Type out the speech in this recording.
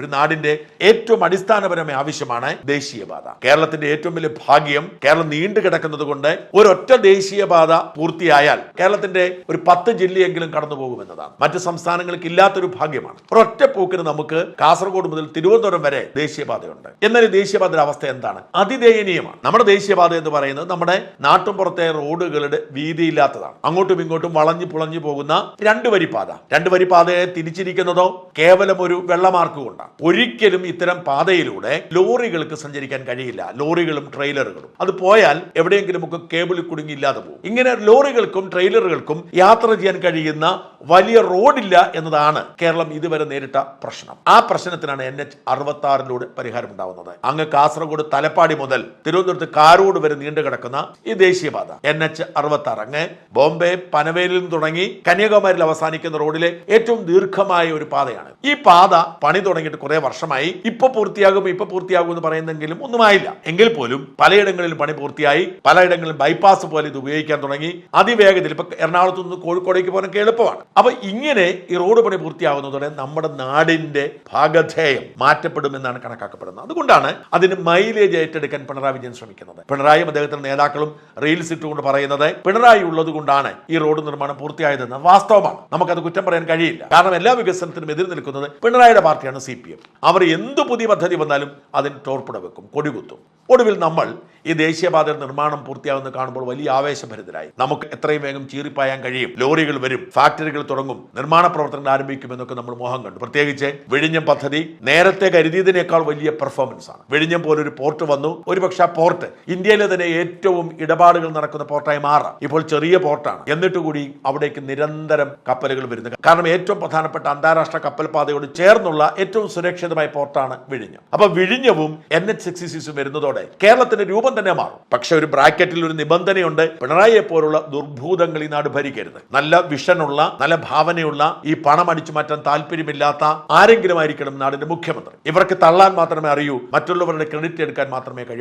ഒരു നാടിന്റെ ഏറ്റവും അടിസ്ഥാനപരമായ ആവശ്യമാണ് ദേശീയപാത. കേരളത്തിന്റെ ഏറ്റവും വലിയ ഭാഗ്യം കേരളം നീണ്ടു കിടക്കുന്നത് കൊണ്ട് ഒരൊറ്റ ദേശീയപാത പൂർത്തിയായാൽ കേരളത്തിന്റെ ഒരു പത്ത് ജില്ലയെങ്കിലും കടന്നു പോകുമെന്നതാണ് മറ്റ് സംസ്ഥാനങ്ങൾക്ക് ഇല്ലാത്തൊരു ഭാഗ്യമാണ്. ഒരൊറ്റ പോക്കിന് നമുക്ക് കാസർഗോഡ് മുതൽ തിരുവനന്തപുരം വരെ ദേശീയപാതയുണ്ട്. എന്നാൽ ഈ ദേശീയപാതയുടെ അവസ്ഥ എന്താണ്? അതിദയനീയമാണ്. നമ്മുടെ ദേശീയപാത എന്ന് പറയുന്നത് നമ്മുടെ നാട്ടും പുറത്തെ റോഡുകളുടെ വീതിയില്ലാത്തതാണ്. അങ്ങോട്ടും ഇങ്ങോട്ടും വളഞ്ഞു പുളഞ്ഞു പോകുന്ന രണ്ട് വരി പാത രണ്ട് വരി പാതയെ തിരിച്ചിരിക്കുന്നതോ കേവലം ഒരു വെള്ളമാർക്ക് കൊണ്ടാണ്. ഒരിക്കലും ഇത്തരം പാതയിലൂടെ ലോറികൾക്ക് സഞ്ചരിക്കാൻ കഴിയില്ല. ലോറികളും ട്രെയിലറുകളും. അത് പോയാൽ എവിടെയെങ്കിലും ഒക്കെ കേബിളിൽ കുടുങ്ങി ഇല്ലാതെ പോകും. ഇങ്ങനെ ലോറികൾക്കും ട്രെയിലറുകൾക്കും യാത്ര ചെയ്യാൻ കഴിയുന്ന വലിയ റോഡില്ല എന്നതാണ് കേരളം ഇതുവരെ നേരിട്ട പ്രശ്നം. ആ പ്രശ്നത്തിനാണ് എൻ എച്ച് അറുപത്തി ആറിലൂടെ പരിഹാരം ഉണ്ടാവുന്നത് അങ്ങ് കാസർഗോഡ് തലപ്പാടി മുതൽ തിരുവനന്തപുരത്ത് കാരോട് വരെ നീണ്ടു കിടക്കുന്ന ഈ ദേശീയപാത. എൻ എച്ച് അറുപത്തി ആറ് അങ്ങ് ബോംബെ പനവേലിൽ നിന്ന് തുടങ്ങി കന്യാകുമാരിയിൽ അവസാനിക്കുന്ന റോഡിലെ ഏറ്റവും ദീർഘമായ ഒരു പാതയാണ്. ഈ പാത പണി തുടങ്ങിയിട്ട് കുറെ വർഷമായി ഇപ്പൊ പൂർത്തിയാകും ഇപ്പൊ പൂർത്തിയാകും എന്ന് പറയുന്നെങ്കിലും ഒന്നുമായില്ല. എങ്കിൽ പോലും പലയിടങ്ങളിലും പണി പൂർത്തിയായി പലയിടങ്ങളിലും ബൈപ്പാസ് പോലെ ഇത് ഉപയോഗിക്കാൻ തുടങ്ങി. അതിവേഗത്തിൽ ഇപ്പൊ എറണാകുളത്ത് നിന്ന് കോഴിക്കോടേക്ക് പോകാനൊക്കെ എളുപ്പമാണ്. അപ്പൊ ഇങ്ങനെ ഈ റോഡ് പണി പൂർത്തിയാകുന്നതോടെ നമ്മുടെ നാടിന്റെ ഭാഗധേയം മാറ്റപ്പെടുമെന്നാണ് കണക്കാക്കപ്പെടുന്നത്. അതുകൊണ്ടാണ് അതിന് മൈലേജ് ഏറ്റെടുക്കാൻ പിണറായി വിജയൻ ശ്രമിക്കുന്നത്. പിണറായി അദ്ദേഹത്തിന്റെ നേതാക്കളും റീൽസ് ഇട്ടുകൊണ്ട് പറയുന്നത് പിണറായി ഉള്ളത് കൊണ്ടാണ് ഈ റോഡ് നിർമ്മാണം പൂർത്തിയായതെന്ന് വാസ്തവമാണ്. നമുക്കത് കുറ്റം പറയാൻ കഴിയില്ല. കാരണം എല്ലാ വികസനത്തിനും എതിർ നിൽക്കുന്നത് പിണറായിയുടെ പാർട്ടിയാണ് സി എം. അവർ എന്ത് പുതിയ പദ്ധതി വന്നാലും അതിന് ടോർപ്പിട വെക്കും കൊടികുത്തും. ഒടുവിൽ നമ്മൾ ഈ ദേശീയപാത നിർമ്മാണം പൂർത്തിയാകുന്ന കാണുമ്പോൾ വലിയ ആവേശഭരിതരായി. നമുക്ക് എത്രയും വേഗം ചീറിപ്പായാൻ കഴിയും. ലോറികൾ വരും ഫാക്ടറികൾ തുടങ്ങും നിർമ്മാണ പ്രവർത്തനങ്ങൾ ആരംഭിക്കുമെന്നൊക്കെ നമ്മൾ മോഹം കണ്ടു. പ്രത്യേകിച്ച് വിഴിഞ്ഞം പദ്ധതി നേരത്തെ കരുതിയതിനേക്കാൾ വലിയ പെർഫോമൻസ് ആണ്. വിഴിഞ്ഞം പോലൊരു പോർട്ട് വന്നു. ഒരുപക്ഷെ ആ പോർട്ട് ഇന്ത്യയിലെ തന്നെ ഏറ്റവും ഇടപാടുകൾ നടക്കുന്ന പോർട്ടായി മാറാം. ഇപ്പോൾ ചെറിയ പോർട്ടാണ് എന്നിട്ട് കൂടി അവിടേക്ക് നിരന്തരം കപ്പലുകൾ വരുന്നത്. കാരണം ഏറ്റവും പ്രധാനപ്പെട്ട അന്താരാഷ്ട്ര കപ്പൽ പാതയോട് ചേർന്നുള്ള ഏറ്റവും സുരക്ഷിതമായ പോർട്ടാണ് വിഴിഞ്ഞം. അപ്പൊ വിഴിഞ്ഞവും എൻ എച്ച് സിക്സ്റ്റി സിക്സും വരുന്നതോടെ കേരളത്തിന്റെ രൂപം തന്നെ മാറും. പക്ഷെ ഒരു ബ്രാക്കറ്റിൽ ഒരു നിബന്ധനയുണ്ട് പിണറായിയെ പോലുള്ള ദുർഭൂതങ്ങൾ ഈ നാട് ഭരിക്കരുത്. നല്ല വിഷനുള്ള നല്ല ഭാവനയുള്ള ഈ പണം അടിച്ചു മാറ്റാൻ താല്പര്യമില്ലാത്ത ആരെങ്കിലും ആയിരിക്കണം നാടിന്റെ മുഖ്യമന്ത്രി. ഇവർക്ക് തള്ളാൻ മാത്രമേ അറിയൂ മറ്റുള്ളവരുടെ ക്രെഡിറ്റ് എടുക്കാൻ മാത്രമേ കഴിയൂ.